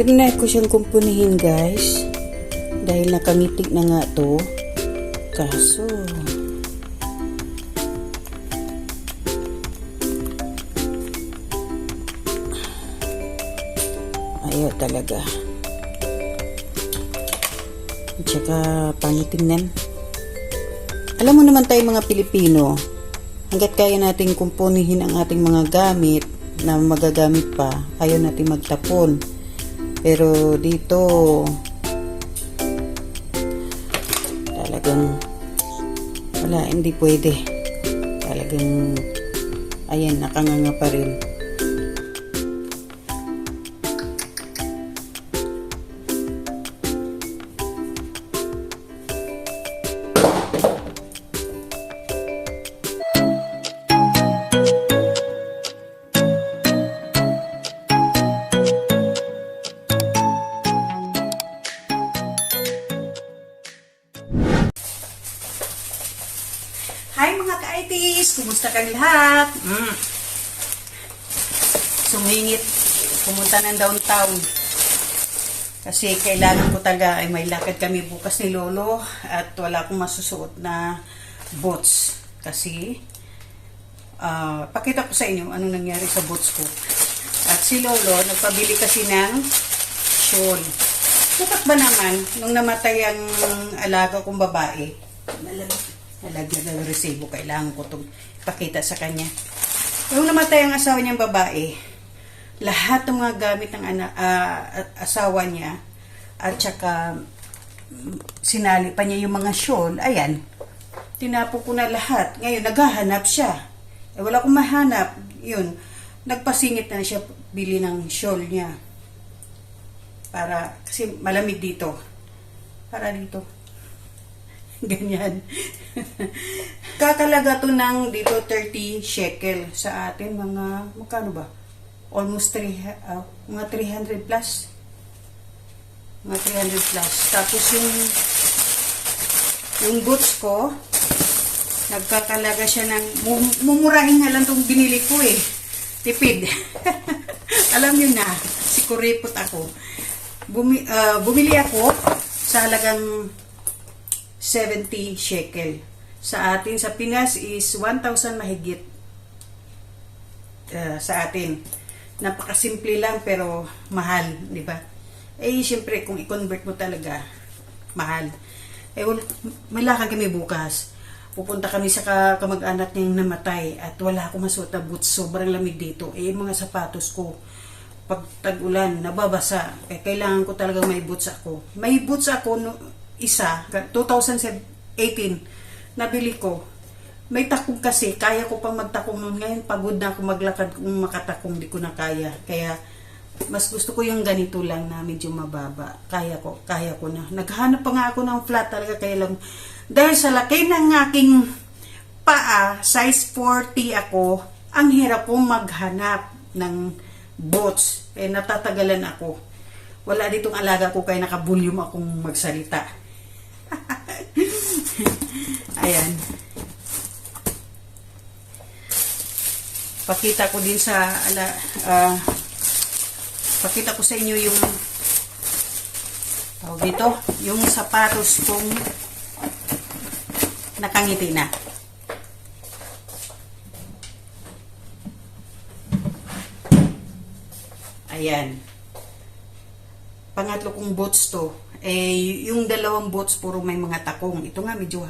Tinry ko siyang kumpunihin guys. Dahil nakamitig na nga to. Kaso... Ayaw talaga. At saka pangitingnan. Alam mo naman tayo mga Pilipino, hanggat kaya nating kumpunihin ang ating mga gamit na magagamit pa, ayaw natin magtapon. Pero dito, talagang wala, hindi pwede. Talagang, ayan, nakanganga pa rin. Kumusta kang lahat? Mm. Sumingit, pumunta ng downtown. Kasi kailangan ko talaga ay may lakad kami bukas ni Lolo at wala akong masusuot na boots. Kasi, ah, pakita ko sa inyo anong nangyari sa boots ko. At si Lolo, nagpabili kasi ng shawl. Sukat ba naman, nung namatay ang alaga kong babae, nalag- nalagyan ng resibo, kailangan ko itong ipakita sa kanya. Nung namatay ang asawa niyang babae, lahat ng mga gamit ng ana, ah, asawa niya, at saka mm, sinali pa niya yung mga shawl, ayan, tinapo ko na lahat. Ngayon, naghahanap siya. Eh, wala akong mahanap. Yun, nagpasingit na siya bili ng shawl niya. Para, kasi malamig dito. Para dito. Ganyan. Kakalaga to ng dito 30 shekel sa atin. Mga, magkano ba? Almost 3, ah, mga 300 plus. Mga 300 plus. Tapos yung yung boots ko, nagkakalaga siya ng, mum- mumurahin nga lang itong binili ko eh. Tipid. Alam niyo na, si kuripot ako. Bumi, ah, bumili ako sa halagang 70 shekel. Sa atin, sa Pinas is 1,000 mahigit uh, sa atin. Napakasimple lang pero mahal, di ba? Eh, siyempre, kung i-convert mo talaga, mahal. Eh, wal, may lakad kami bukas. Pupunta kami sa ka- kamag-anak niyang namatay at wala akong masuot na boots. Sobrang lamig dito. Eh, mga sapatos ko, pag tag-ulan, nababasa. Eh, kailangan ko talaga may boots ako. May boots ako, no, isa, 2018, nabili ko. May takong kasi, kaya ko pang magtakong nun. Ngayon, pagod na ako maglakad kung makatakong, di ko na kaya. Kaya, mas gusto ko yung ganito lang na medyo mababa. Kaya ko, kaya ko na. Naghanap pa nga ako ng flat talaga, kaya lang, dahil sa laki ng aking paa, size 40 ako, ang hirap kong maghanap ng boots. Eh, natatagalan ako. Wala ditong alaga ko kaya nakabulyum akong magsalita. Ayan. Pakita ko din sa ala ah, pakita ko sa inyo yung tawag dito, yung sapatos kong nakangiti na. Ayan. Pangatlo kong boots to. Eh, yung dalawang boots puro may mga takong. Ito nga medyo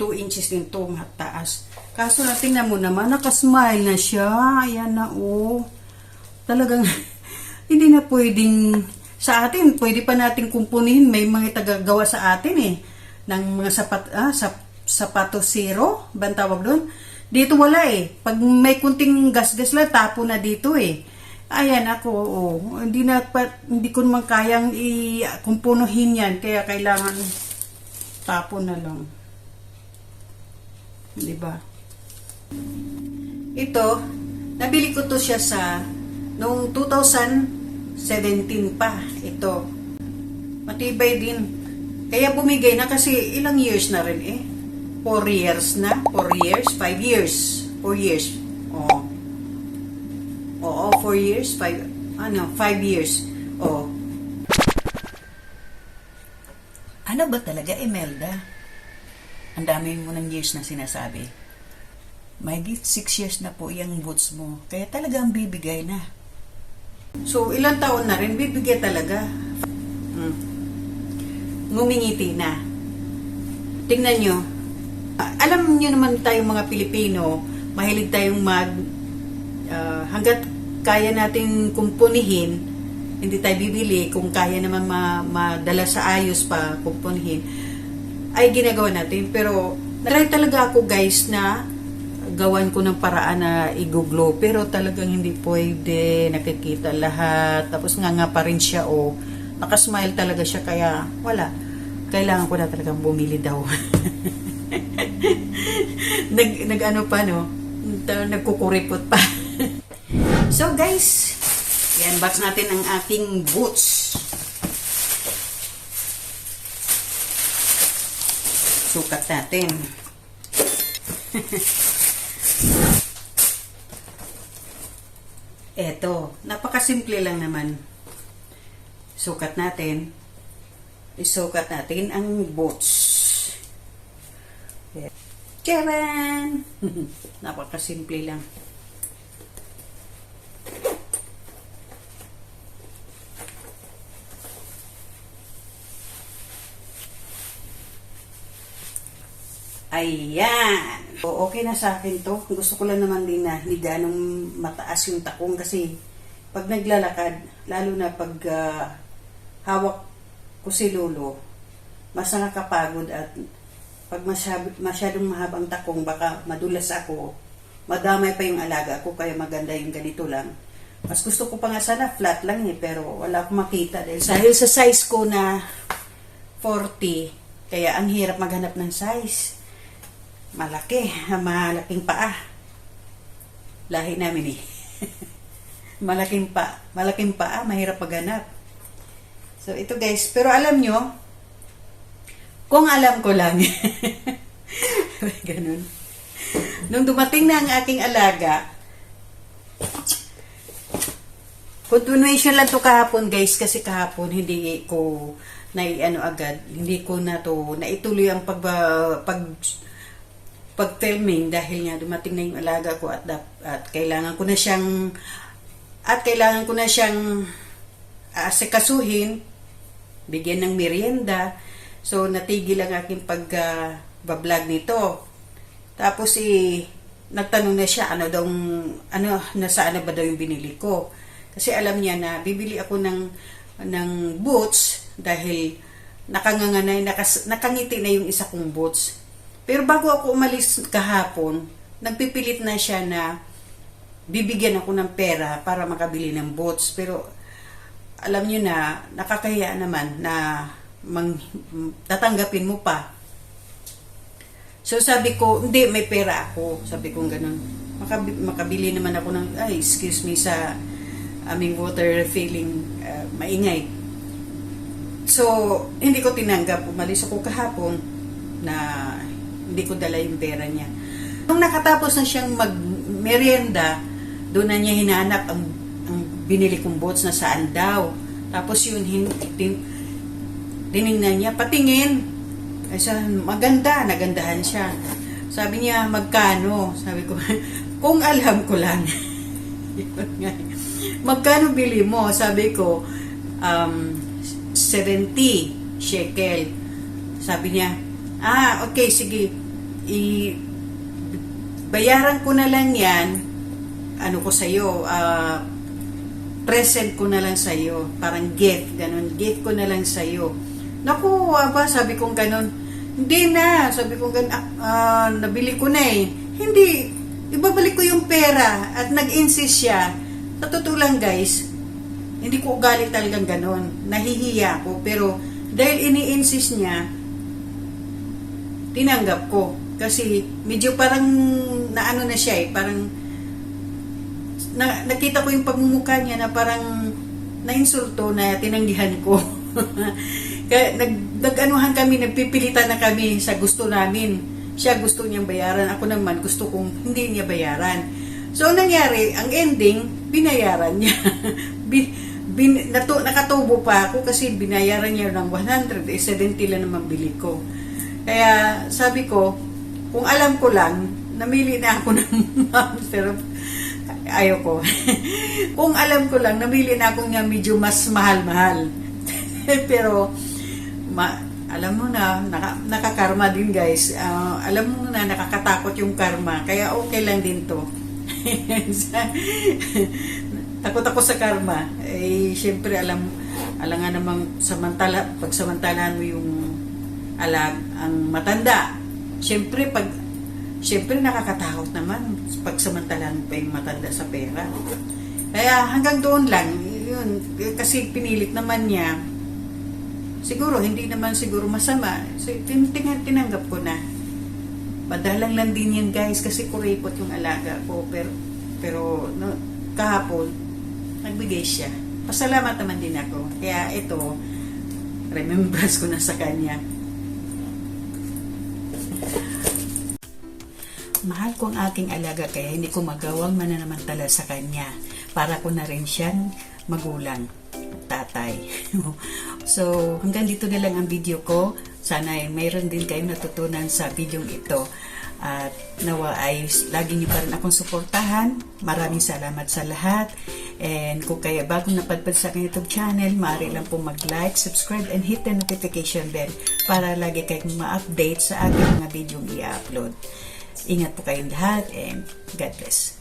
2 inches din to ang taas. Kaso lang tingnan mo naman, nakasmile na siya. Ayan na oh. Talagang hindi na pwedeng sa atin, pwede pa natin kumpunihin. May mga tagagawa sa atin eh. Ng mga sapat, ah, sap, sapato zero, ba tawag doon? Dito wala eh. Pag may kunting gas-gas lang, tapo na dito eh. Ayan ako, oh. hindi na pa, hindi ko naman kayang i-kumpunuhin yan, kaya kailangan tapo na lang. Di ba? Ito, nabili ko to siya sa noong 2017 pa. Ito. Matibay din. Kaya bumigay na kasi ilang years na rin eh. 4 years na. 4 years, 5 years. 4 years. Oo. Four years? Five? Ano? Five years. Oh. Ano ba talaga, Imelda? Ang dami mo ng years na sinasabi. May git six years na po yung boots mo. Kaya talaga ang bibigay na. So, ilang taon na rin, bibigay talaga. Hmm. Ngumingiti na. Tingnan nyo. Alam nyo naman tayo mga Pilipino, mahilig tayong mag... Uh, hanggat kaya natin kumpunihin, hindi tayo bibili kung kaya naman ma- madala sa ayos pa kumpunihin, ay ginagawa natin. Pero, try talaga ako guys na gawan ko ng paraan na iguglo. Pero talagang hindi pwede, nakikita lahat. Tapos nga nga pa rin siya, oh. Nakasmile talaga siya, kaya wala. Kailangan ko na talagang bumili daw. nag, nag ano pa, no? Nagkukuripot pa. So guys, i-unbox natin ang ating boots. Sukat natin. Eto, napakasimple lang naman. Sukat natin. Isukat natin ang boots. Karen! Napakasimple lang. Ayan. O, okay na sa akin to. Gusto ko lang naman din na hindi ganong mataas yung takong kasi pag naglalakad, lalo na pag ah, hawak ko si Lolo, mas nakakapagod at pag masyad, masyadong mahabang takong, baka madulas ako, madamay pa yung alaga ko, kaya maganda yung ganito lang. Mas gusto ko pa nga sana flat lang eh, pero wala akong makita dahil, dahil sa size ko na 40, kaya ang hirap maghanap ng size. Malaki, malaking paa. Lahi namin eh. malaking pa, malaking paa, mahirap maghanap. So ito guys, pero alam nyo, kung alam ko lang, ganun. Nung dumating na ang aking alaga, continuation lang to kahapon guys, kasi kahapon hindi ko na ano agad, hindi ko na to naituloy ang pag, pag pag-filming dahil nga dumating na yung alaga ko at, at kailangan ko na siyang at kailangan ko na siyang asikasuhin bigyan ng merienda. So natigil ang aking pag uh, nito. Tapos eh nagtanong na siya ano daw ano nasaan na ba daw yung binili ko? Kasi alam niya na bibili ako ng ng boots dahil nakanganga na nakas, nakangiti na yung isa kong boots pero bago ako umalis kahapon, nagpipilit na siya na bibigyan ako ng pera para makabili ng boats. Pero alam niyo na, nakakahiya naman na mang, tatanggapin mo pa. So sabi ko, hindi, may pera ako. Sabi ko ganun. Makabi, makabili naman ako ng, ay, excuse me, sa aming water refilling uh, maingay. So, hindi ko tinanggap. Umalis ako kahapon na hindi ko dala yung pera niya. Nung nakatapos na siyang mag-merienda, doon na niya hinanap ang, ang binili kong boats na saan daw. Tapos yun, hin, tin, tinignan niya, patingin. Ay, sa, maganda, nagandahan siya. Sabi niya, magkano? Sabi ko, kung alam ko lang. Magkano bili mo? Sabi ko, um, 70 shekel. Sabi niya, ah, okay, sige, i bayaran ko na lang yan, ano ko sa'yo, ah, present ko na lang sa'yo, parang gift, ganun, gift ko na lang sa'yo. Naku, aba, sabi kong ganun, hindi na, sabi kong ganun, ah, ah, nabili ko na eh. Hindi, ibabalik ko yung pera at nag-insist siya. Sa totoo lang guys, hindi ko ugali talagang ganun. Nahihiya ako, pero dahil ini-insist niya, tinanggap ko. Kasi medyo parang naano na siya eh, parang na, nakita ko yung pagmumukha niya na parang nainsulto na tinanggihan ko. Kaya nag, nag-anuhan kami, nagpipilitan na kami sa gusto namin. Siya gusto niyang bayaran, ako naman gusto kong hindi niya bayaran. So, ang nangyari, ang ending, binayaran niya. Bi- bin, nato, nakatubo pa ako kasi binayaran niya ng 100, eh 70 lang naman bili ko. Kaya sabi ko, kung alam ko lang, namili na ako ng moms, pero ayoko. kung alam ko lang, namili na ako nga medyo mas mahal-mahal. pero, ma, alam mo na, naka, nakakarma din guys. Ah, alam mo na, nakakatakot yung karma. Kaya okay lang din to. takot ako sa karma. Eh, syempre, alam, alam nga namang samantala, pag samantalaan mo yung alag, ang matanda. Syempre, pag, syempre nakakatakot naman pag samantalaan mo pa yung matanda sa pera. Kaya hanggang doon lang, yun, kasi pinilit naman niya, siguro, hindi naman siguro masama. So, tin- tinanggap ko na. Madalang lang din yan guys kasi kuripot yung alaga ko. Pero, pero no, kahapon, nagbigay siya. Pasalamat naman din ako. Kaya ito, remembrance ko na sa kanya. Mahal ko ang aking alaga kaya hindi ko magawang mananamantala sa kanya. Para ko na rin siyang magulang, tatay. so, hanggang dito na lang ang video ko. Sana ay mayroon din kayong natutunan sa video ito. At nawa ay lagi niyo pa rin akong suportahan. Maraming salamat sa lahat. And kung kaya bagong napadpad sa aking YouTube channel, maaari lang po mag-like, subscribe, and hit the notification bell para lagi kayong ma-update sa aking mga video i-upload. Ingat po kayong lahat and God bless.